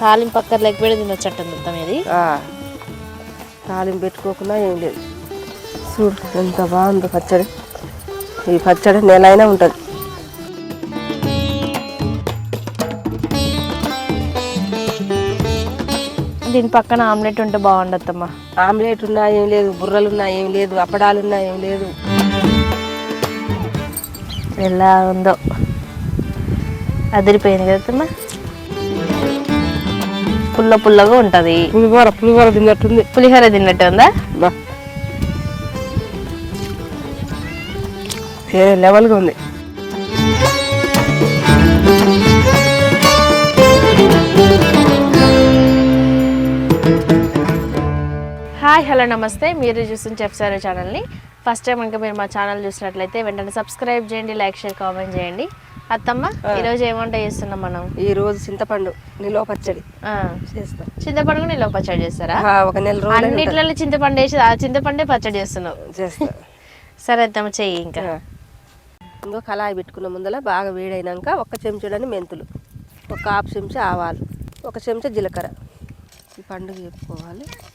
తాలింపు పక్కన లేకపోతే తినొచ్చట్టు మొత్తం ఇది. తాలింపు పెట్టుకోకుండా ఏం లేదు. చూడు ఎంత బాగుందో పచ్చడి. ఈ పచ్చడి నెల అయినా ఉంటుంది. దీని పక్కన ఆమ్లెట్ ఉంటే బాగుండద్దమ్మా. ఆమ్లెట్ ఉన్నా ఏం లేదు బుర్రలు ఉన్నా ఏం లేదు అప్పడాలు ఉన్నా ఏం లేదు. ఎలా ఉందో. అదిరిపోయింది కదమ్మా పుల్ల పుల్లగా ఉంటుంది. పులిహోర పులిహోర తిన్నట్టుంది. పులిహోర తిన్నట్టు ఉందా? వేరే లెవెల్గా ఉంది. హాయ్ హలో నమస్తే. మీరు చూస్తున్న చెప్సారు ఛానల్ని. ఫస్ట్ టైం ఇంకా మీరు మా ఛానల్ చూసినట్లయితే వెంటనే సబ్స్క్రైబ్ చేయండి లైక్ షేర్ కామెంట్ చేయండి. అత్తమ్మ ఈరోజు ఏం వంట చేస్తున్నాం మనం? ఈ రోజు చింతపండు నిలువ పచ్చడి చేస్తాం. చింతపండు నిల్వ పచ్చడి చేస్తారా? ఒక నెల రోజులు అన్నిట్లలో చింతపండు వేసి ఆ చింతపండే పచ్చడి చేస్తున్నావు చేస్తా. సరే అత్తమ్మ చెయ్యి ఇంకా. ఇంకో కళాయి పెట్టుకున్న ముందర బాగా వేడైనాక ఒక చెంచాడని మెంతులు ఒక హాఫ్ చెంచా ఆవాలు ఒక చెంచా జీలకర్ర. ఈ పండుగ వేపుకోవాలి ఆ,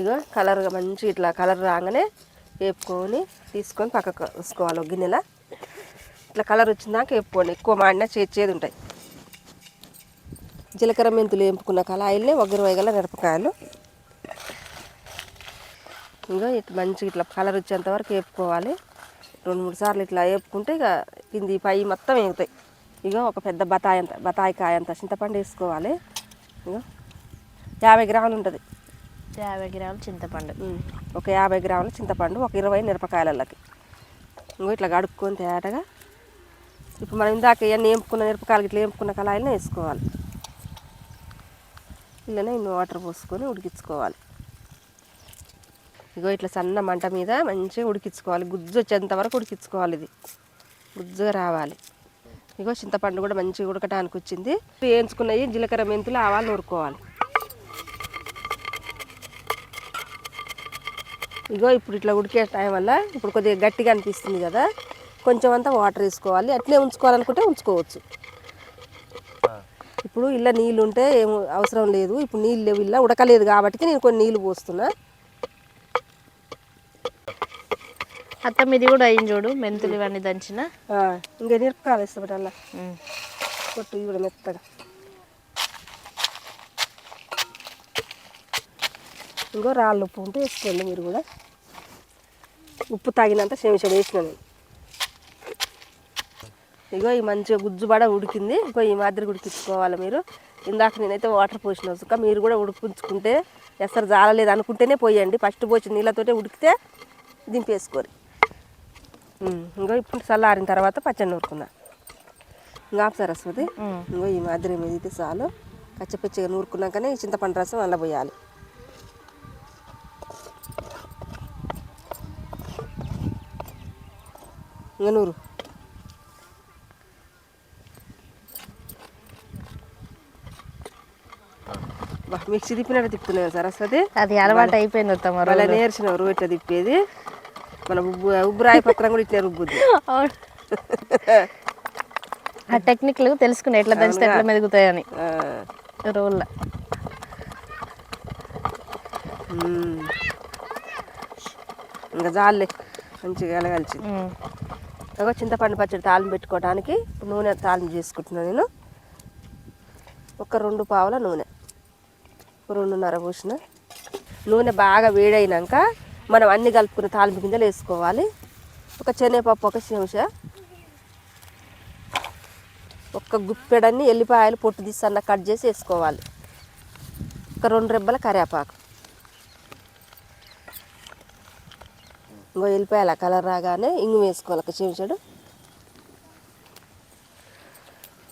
ఇగో కలర్గా మంచి ఇట్లా కలర్ రాగానే వేపుకొని తీసుకొని పక్కకు వేసుకోవాలి ఒక గిన్నెల. ఇట్లా కలర్ వచ్చిందాక వేపుకోండి. ఎక్కువ మాడినా చేది ఉంటాయి. జీలకర్ర మెంతులు వేపుకున్న కళాయిల్ని ఒగ్గరు వేగల మిరపకాయలు. ఇంకా ఇట్లా మంచిగా ఇట్లా కలర్ వచ్చేంత వరకు వేపుకోవాలి. రెండు మూడు సార్లు ఇట్లా వేపుకుంటే ఇక కింది పై మొత్తం వేగుతాయి. ఇక ఒక పెద్ద బతాయి అంత బతాయి కాయ అంత చింతపండు వేసుకోవాలి. ఇక యాభై గ్రాములు ఉంటుంది. యాభై గ్రాముల చింతపండు. ఒక యాభై గ్రాముల చింతపండు ఒక ఇరవై మిరపకాయలకి ఇంకో ఇట్లా కడుక్కొని తేటగా ఇప్పుడు మనం ఇందాక ఇవన్నీ వేపుకున్న మిరపకాయలు ఇట్లా వేపుకున్న కళాయిలను వేసుకోవాలి. ఇలానే ఇన్ని వాటర్ పోసుకొని ఉడికించుకోవాలి. ఇగో ఇట్లా సన్న మంట మీద మంచిగా ఉడికించుకోవాలి. గుజ్జు వచ్చేంత వరకు ఉడికించుకోవాలి ఇది. గుజ్జుగా రావాలి. ఇగో చింతపండు కూడా మంచిగా ఉడకటానికి వచ్చింది. వేయించుకున్నవి జీలకర్ర మెంతులు ఆవాలు నూరుకోవాలి. ఇగో ఇప్పుడు ఇట్లా ఉడికే టైం వల్ల ఇప్పుడు కొద్దిగా గట్టిగా అనిపిస్తుంది కదా కొంచెం అంతా వాటర్ వేసుకోవాలి. అట్లే ఉంచుకోవాలనుకుంటే ఉంచుకోవచ్చు. ఇప్పుడు ఇలా నీళ్ళు ఉంటే ఏం అవసరం లేదు. ఇప్పుడు నీళ్ళు లేవు ఇలా ఉడకలేదు కాబట్టి నేను కొన్ని నీళ్ళు పోస్తున్నా. అత్తమ్మ ఇది కూడా అయింది చూడు మెంతులు ఇవన్నీ దంచిన. ఇంకా మిరపకాయలు వేస్తాం అలా కొట్టు ఇవి కూడా మెత్తగా. ఇంకో రాళ్ళు ఉప్పు ఉంటే వేసుకోండి మీరు కూడా. ఉప్పు తగినంత చెంచా వేసిన నేను ఇగో ఈ మంచిగా గుజ్జు పడ ఉడికింది. ఇంకో ఈ మాదిరి ఉడికించుకోవాలి మీరు. ఇందాక నేనైతే వాటర్ పోసిన సుక్క మీరు కూడా ఉడికించుకుంటే ఎసరు జాలలేదు అనుకుంటేనే పోయండి. ఫస్ట్ పోసి నీళ్ళతోటే ఉడికితే దింపేసుకోరు. ఇంకో ఇప్పుడు చల్లారిన తర్వాత పచ్చడి నూరుకుందాం. ఇంకా సరస్వతి. ఇంకో ఈ మాదిరి మీద ఇది చాలు. కచ్చపచ్చిగా నూరుకున్నాకనే ఈ చింతపండు రసం అలా పోయాలి. ఇంకా నూరు బా మిక్సీ తిప్పినట్టు తిప్పుతున్నావు సరస్వతి అది అలవాటు అయిపోయింది అత్తమ్మ మళ్ళీ నేర్చిన ఇట్లా తిప్పేది? మన ఉబ్బు ఉబ్బురాయి పత్రం కూడా ఇట్లా రుబ్బుద్ది. ఆ టెక్నిక్లు తెలుసుకున్నా ఎట్లా దంచితే ఎట్లా మెదుగుతాయని. రోల్ల. ఇంకా జాలే మంచిగా ఎలగలిచింది. ఒక చింతపండు పచ్చడి తాలింపు పెట్టుకోవడానికి నూనె తాలింపు చేసుకుంటున్నాను నేను. ఒక రెండు పావుల నూనె. ఒక రెండున్నర పోసిన. నూనె బాగా వేడైనాక మనం అన్ని కలుపుకున్న తాలింపు గింజలు వేసుకోవాలి. ఒక శనగపప్పు ఒక చెంచా ఒక గుప్పెడన్ని ఎల్లిపాయలు పొట్టు తీసి అన్న కట్ చేసి వేసుకోవాలి. ఒక రెండు రెబ్బల కరివేపాకు. ఇంకో వెళ్ళిపోయాల కలర్ రాగానే ఇంగు వేసుకోవాలి. ఒక చెంచాడు.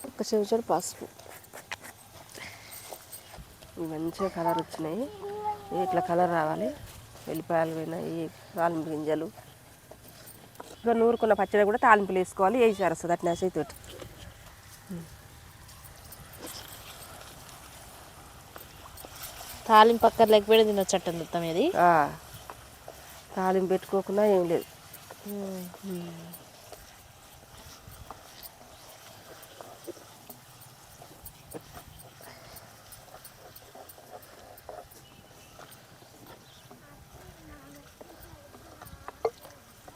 ఒక చెంచాడు పసుపు. మంచిగా కలర్ వచ్చినాయి. ఇట్లా కలర్ రావాలి? వెల్లిపాయలు పోయినాయి తాలింపు గింజలు? ఇంకా నూరుకున్న పచ్చడి కూడా తాలింపులు వేసుకోవాలి. వేసారు వస్తుంది అట్లా చేతితోటి తాలింపు పక్కన లేకపోయినా తినొచ్చట్టు మొత్తం ఇది. తాలింపు పెట్టుకోకుండా ఏం లేదు.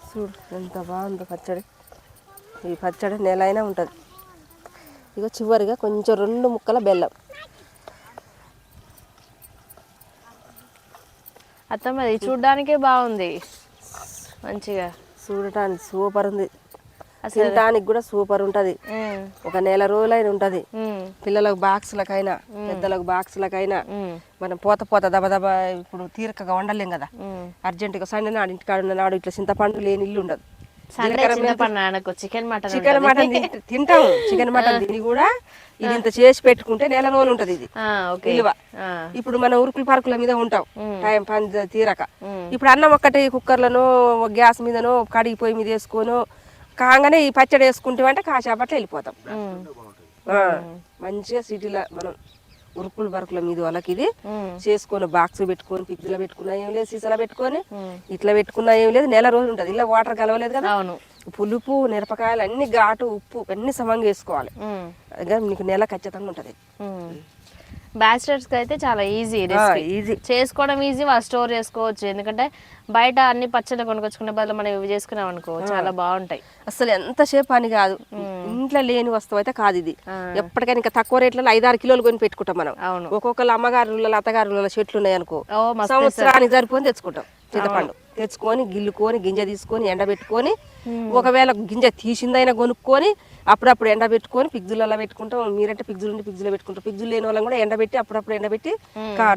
చూడు ఎంత బాగుందో పచ్చడి. ఈ పచ్చడి నెల అయినా ఉంటుంది. ఇగో చివరిగా కొంచెం రెండు ముక్కల బెల్లం. అత్తమ్మ ఇది చూడ్డానికే బాగుంది. మంచిగా. చూడటానికి సూపర్ ఉంది. తినటానికి కూడా సూపర్ ఉంటుంది. ఒక నెల రోజులైనా ఉంటుంది. పిల్లలకు బాక్సులకైనా పెద్దలకు బాక్సులకైనా మనం పోత పోత దబ దబ ఇప్పుడు తీరకగా వండలేం కదా. ఉమ్. అర్జెంటుగా సండే నాడు ఇంటికాడ ఉన్న నాడు ఇట్లా చింతపండు లేని ఇల్లు ఉండదు. చికెన్ మటన్ చికెన్ మటన్ తింట- తింటాం చికెన్ మటన్ తిని కూడా ఇది ఇంత చేసి పెట్టుకుంటే నెల రోజులు ఉంటది ఇది. విలువ. ఇప్పుడు మన ఉరుకుల పరుకుల మీద ఉంటాం. టైం పని తీరక. ఇప్పుడు అన్నం ఒక్కటి కుక్కర్లను గ్యాస్ మీదనో కడిగి పొయ్యి మీద వేసుకోను కాగానే ఈ పచ్చడి వేసుకుంటే అంటే కాసేపట్లో వెళ్ళిపోతాం. మంచిగా సిటీలో మనం ఉరుకుల పరుకుల మీద వాళ్ళకి ఇది చేసుకొని బాక్స్ పెట్టుకొని పిజ్జలో పెట్టుకున్నా ఏం లేదు సీసాలో పెట్టుకొని. ఇట్లా పెట్టుకున్నా ఏం లేదు నెల రోజులు ఉంటుంది. ఇలా వాటర్ కలవలేదు కదా. అవును. పులుపు మిరపకాయలు అన్ని ఘాటు ఉప్పు అన్ని సమంగా వేసుకోవాలి. నీకు నెల ఖచ్చితంగా ఉంటుంది. బ్యాచిలర్స్కి అయితే చాలా ఈజీ రెసిపీ ఈజీ చేసుకోవడం ఈజీ వాళ్ళు స్టోర్ చేసుకోవచ్చు. ఎందుకంటే బయట అన్ని పచ్చళ్ళు కొనుకొచ్చుకునే బదులు మనం ఇవి చేసుకున్నాం అనుకో చాలా బాగుంటాయి. అసలు ఎంతసేపు పని కాదు. ఇంట్లో లేని వస్తువు అయితే కాదు ఇది. ఎప్పటికైనా ఇంకా తక్కువ రేట్లలో ఐదారు కిలోలు కొని పెట్టుకుంటాం మనం. అవును. ఒక్కొక్కరు అమ్మగారుల అత్తగారుల చెట్లు ఉన్నాయి అనుకో. సంవత్సరానికి సరిపోని తెచ్చుకుంటాం. చింతపండు తెచ్చుకొని గిల్లుకొని గింజ తీసుకొని ఎండబెట్టుకొని ఒకవేళ గింజ తీసిందైనా కొనుక్కొని అప్పుడప్పుడు ఎండబెట్టుకొని పిగ్జులలో పెట్టుకుంటాం. మీరంటే పిగ్జులు ఉండి పిగ్జులో పెట్టుకుంటాం పిగ్జులు లేని వాళ్ళని కూడా ఎండబెట్టి అప్పుడప్పుడు ఎండబెట్టి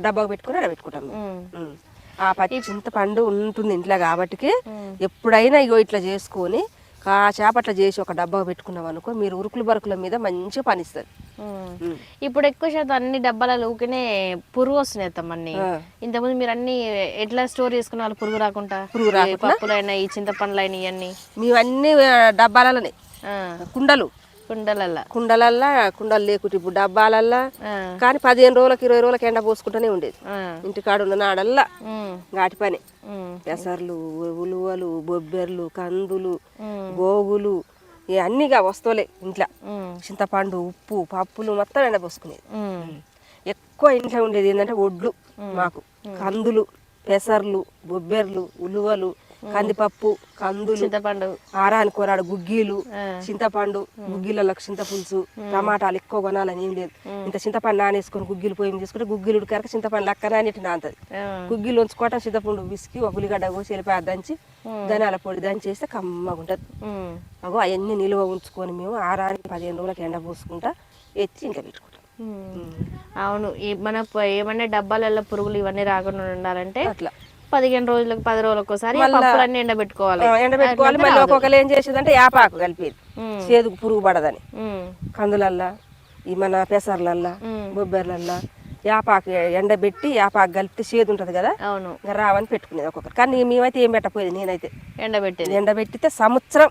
డబ్బాకు పెట్టుకొని ఎండబెట్టుకుంటాం. ఆ పచ్చి చింతపండు ఉంటుంది ఇంట్లో కాబట్టి ఎప్పుడైనా ఇగో ఇట్లా చేసుకొని కాసేపట్ల చేసి ఒక డబ్బా పెట్టుకున్నాం అనుకో మీరు ఉరుకులు బరుకుల మీద మంచిగా పనిస్తుంది. ఇప్పుడు ఎక్కువ శాతం అన్ని డబ్బాలలో ఊకనే పురుగు వస్తున్నాయి అత్తమ్మన్ని ఇంతకుముందు మీరు అన్ని ఎట్లా స్టోర్ చేసుకున్న వాళ్ళు పురుగు రాకుండా? పురుగు ఈ పప్పులైనా ఈ చింతపండ్లైనా ఇవన్నీ మేవన్నీ డబ్బాలలోనే. ఆ, కుండలు. కుండలల్లా. కుండలల్లా కుండలు లేకుంటే ఇప్పుడు డబ్బాలల్లా. కానీ పదిహేను రోజులకి ఇరవై రోజులకి ఎండ పోసుకుంటూనే ఉండేది. ఇంటికాడ ఉన్న నాడల్లా. ఘాటి పని. పెసర్లు ఉలువలు బొబ్బెర్లు కందులు గోగులు ఇవన్నీగా వస్తువులే ఇంట్లో. చింతపండు ఉప్పు పప్పులు మొత్తం ఎండపోసుకునేది ఉమ్, ఎక్కువ ఇంట్లో ఉండేది ఏంటంటే ఒడ్లు మాకు. కందులు పెసర్లు బొబ్బెర్లు ఉలువలు కందిపప్పు కందులు చింతపండు. ఆరాని కూరాడు గుగ్గీలు. చింతపండు గుగ్గిళ్ళకి చింతపులుసు టమాటాలు ఎక్కువ కొనాలని ఏం లేదు. ఇంత చింతపండు నానేసుకొని గుగ్గిలు పోయి తీసుకుంటే గుగ్గిలు ఉడికాక చింతపండు లక్క నానేటి నాంతది గుగ్గిలు ఉంచుకోవటం చింతపండు విసికి ఒక ఉల్లిగడ్డ కోసి వెళ్ళిపోయి దంచి ధనియాల పొడి దంచి చేస్తే కమ్మగా ఉంటుంది. అగో అవన్నీ నిల్వ ఉంచుకొని మేము ఆరానికి పదిహేను రోజులకి ఎండ పోసుకుంటా ఎత్తి ఇంకా పెట్టుకుంటాం. అవును. మన ఏమన్నా డబ్బాలలో పురుగులు ఇవన్నీ రాకుండా ఉండాలంటే అట్లా. పదిహేను రోజులకు పది రోజులకు ఒకసారి పప్పులన్నీ ఎండబెట్టుకోవాలి. ఎండబెట్టుకోవాలి. మళ్ళీ ఒక్కొక్కరు ఏం చేసేదంటే యాపాకు కలిపేది. చేదుకు పురుగు పడదని. కందులల్లా ఈ మన పెసర్లల్లా బొబ్బెర్లల్లా యాపాకు ఎండబెట్టి యాపాకు కలిపితే చేదు ఉంటుంది కదా? అవును. రావని పెట్టుకునేది ఒక్కొక్కరు. కానీ మేమైతే ఏం పెట్టపోయేది నేనైతే. ఎండబెట్టేది. ఎండబెట్టితే సంవత్సరం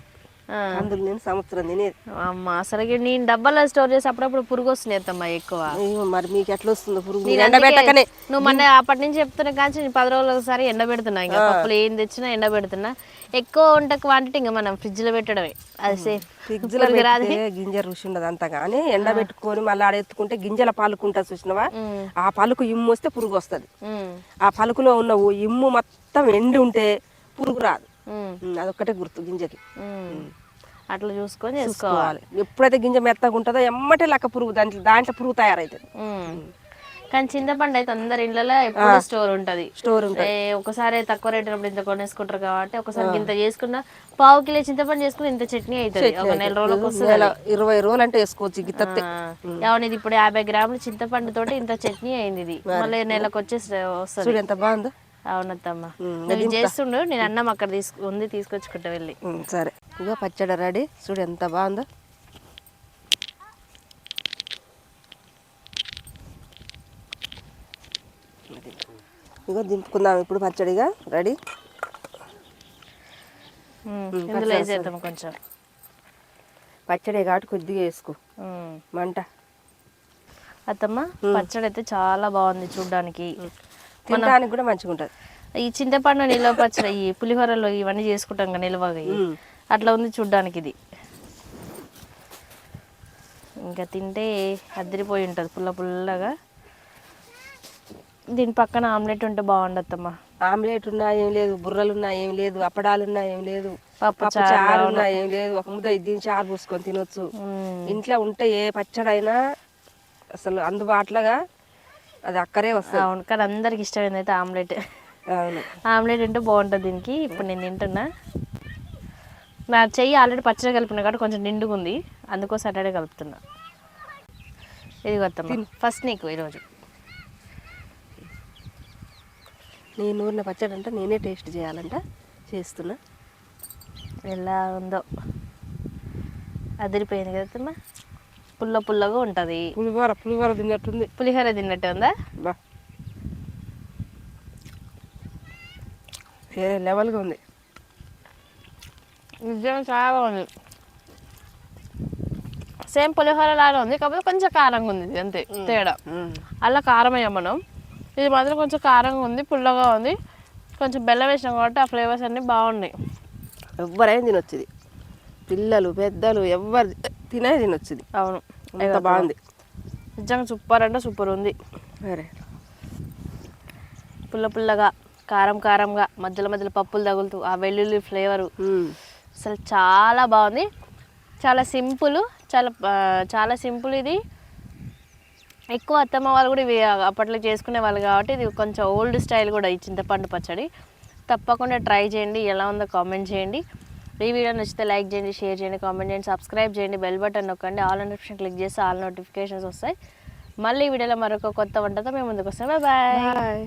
కందులు నేను సంవత్సరం తినేది. అమ్మ అసలు నేను డబ్బాలో స్టోర్ చేసి అప్పుడప్పుడు పురుగు వస్తుంది అత్తమ్మ ఎక్కువ? మరి మీకు ఎట్లా వస్తుందో పురుగు? ఎండబెట్టకనే అందుకే నువ్వు మొన్న అప్పటి నుంచి చెప్తున్నా కానీ పది రోజులు ఒకసారి ఎండబెడుతున్నా ఇంకా పప్పులు ఏం తెచ్చినా ఎండబెడుతున్నా ఎక్కువ వంట క్వాంటిటీ ఇంకా మనం ఫ్రిడ్జ్లో పెట్టడమే. అది సేఫ్ ఫ్రిడ్జ్లో గింజ రుచి ఉండదు అంత కానీ ఎండబెట్టుకొని మళ్ళీ ఆడెత్తుకుంటే గింజల పలుకుంటుంది చూసినవా? ఆ పలుకు ఇమ్ము వస్తే పురుగు వస్తుంది. ఆ పలుకులో ఉన్న ఇమ్ము మొత్తం ఎండి ఉంటే పురుగు రాదు. అదొక్కటే గుర్తు గింజకి. అట్లా చూసుకొని చేసుకోవాలి. ఎప్పుడైతే గింజ మెత్తగా ఉంటుందో ఎమ్మటే లెక్క పురుగు దాంట్లో దాంట్లో పురుగు తయారవుతుంది. కానీ చింతపండు అయితే అందరి ఇళ్ళలో ఎప్పుడు స్టోర్ ఉంటది. స్టోర్ ఉంటుంది. ఒకసారి తక్కువ రేట్ ఇంత కొనేసుకుంటారు కాబట్టి ఒకసారి ఇంత చేసుకున్న పావు కిలో చింతపండు చేసుకుని ఇంత చట్నీ అవుతుంది ఒక నెల రోజులకు వస్తుంది ఇరవై రోజులు అంటే వేసుకోవచ్చు అవును ఇది ఇప్పుడు యాభై గ్రాములు చింతపండు తోటి ఇంత చట్నీ అయింది ఇది. మళ్ళీ నెలకు వచ్చేసి వస్తుంది. ఎంత బాగుందో. అవునత్తమ్మ నువ్వు చేస్తుండు నేను అన్నం అక్కడ తీసుకు ఉంది తీసుకొచ్చుకుంటా వెళ్ళి. సరే. ఇగో పచ్చడి రెడీ. చూడు ఎంత బాగుందో. ఇగో దింపుకుందాం ఇప్పుడు పచ్చడిగా. రెడీ? ఇందులో వేసేద్దాం కొంచెం? పచ్చడి కాబట్టి కొద్దిగా వేసుకో. మంట. అత్తమ్మ పచ్చడి అయితే చాలా బాగుంది చూడడానికి. తినడానికి కూడా మంచిగా ఉంటుంది ఈ చింతపండు నిల్వ పచ్చడి ఈ పులిహోరలో ఇవన్నీ చేసుకుంటాం కదా నిల్వగా. అట్లా ఉంది చూడడానికి ఇది. ఇంకా తింటే అదిరిపోయి ఉంటుంది పుల్ల పుల్లగా. దీని పక్కన ఆమ్లెట్ ఉంటే బాగుండత్తమ్మ ఆమ్లెట్ ఉన్నా ఏం లేదు బుర్రలు ఉన్నా ఏం లేదు అప్పడాలు ఉన్నా ఏం లేదు పప్పు పప్పు చారు ఉన్నా ఏం లేదు ఒక ముద్ద దీని చారు పూసుకొని తినొచ్చు. ఇంట్లో ఉంటే ఏ పచ్చడైనా అసలు అందుబాటులోగా అది అక్కడే వస్తుంది. అవును కానీ అందరికి ఇష్టమైంది అయితే ఆమ్లెట్. అవును. ఆమ్లెట్ అంటే బాగుంటుంది దీనికి. ఇప్పుడు నేను తింటున్నా. నా చెయ్యి ఆల్రెడీ పచ్చడి కలిపిన కాబట్టి కొంచెం నిండుగా ఉంది. అందుకోసం అటాడే కలుపుతున్నా. ఇది కొత్తమ్మ ఫస్ట్ నీకు ఈరోజు. నేను నూరిన పచ్చడి అంటే నేనే టేస్ట్ చేయాలంట చేస్తున్నా. ఎలా ఉందో. అదిరిపోయింది కదమ్మా పుల్ల పుల్లగా ఉంటుంది. పులిహోర పులిహోర తిన్నట్టుంది. పులిహోర తిన్నట్టు ఉందా? వేరే లెవెల్గా ఉంది. నిజంగా చాలా బాగుంది. సేమ్ పులిహోర లాగా ఉంది కాకపోతే కొంచెం కారంగా ఉంది ఇది అంతే తేడా. అలా కారం వేయం మనం. ఇది మాత్రం కొంచెం కారంగా ఉంది పుల్లగా ఉంది. కొంచెం బెల్లం వేసినాం కాబట్టి ఆ ఫ్లేవర్స్ అన్నీ బాగున్నాయి. ఎవరైనా తినొచ్చు ఇది. పిల్లలు పెద్దలు ఎవరు తినే తినొచ్చు ఇది అవును. అంత బాగుంది. నిజంగా సూపర్ అంటే సూపర్ ఉంది. సరే. పుల్ల పుల్లగా కారం కారంగా మధ్యలో మధ్యలో పప్పులు తగులుతూ ఆ వెల్లుల్లి ఫ్లేవరు. అసలు చాలా బాగుంది. చాలా సింపుల్ చాలా చాలా సింపుల్ ఇది. ఎక్కువ అత్తమ్మ వాళ్ళు కూడా ఇవి అప్పట్లో చేసుకునే వాళ్ళు కాబట్టి ఇది కొంచెం ఓల్డ్ స్టైల్ కూడా ఈ చింతపండు పచ్చడి. తప్పకుండా ట్రై చేయండి. ఎలా ఉందో కామెంట్ చేయండి. ఈ వీడియో నచ్చితే లైక్ చేయండి షేర్ చేయండి కామెంట్ చేయండి సబ్స్క్రైబ్ చేయండి బెల్ బటన్ నొక్కండి ఆల్ నోటిఫికేషన్ క్లిక్ చేస్తే ఆల్ నోటిఫికేషన్స్ వస్తాయి. మళ్ళీ ఈ వీడియోలో మరొక కొత్త వంటతో మేము ముందుకు వస్తాం. Bye bye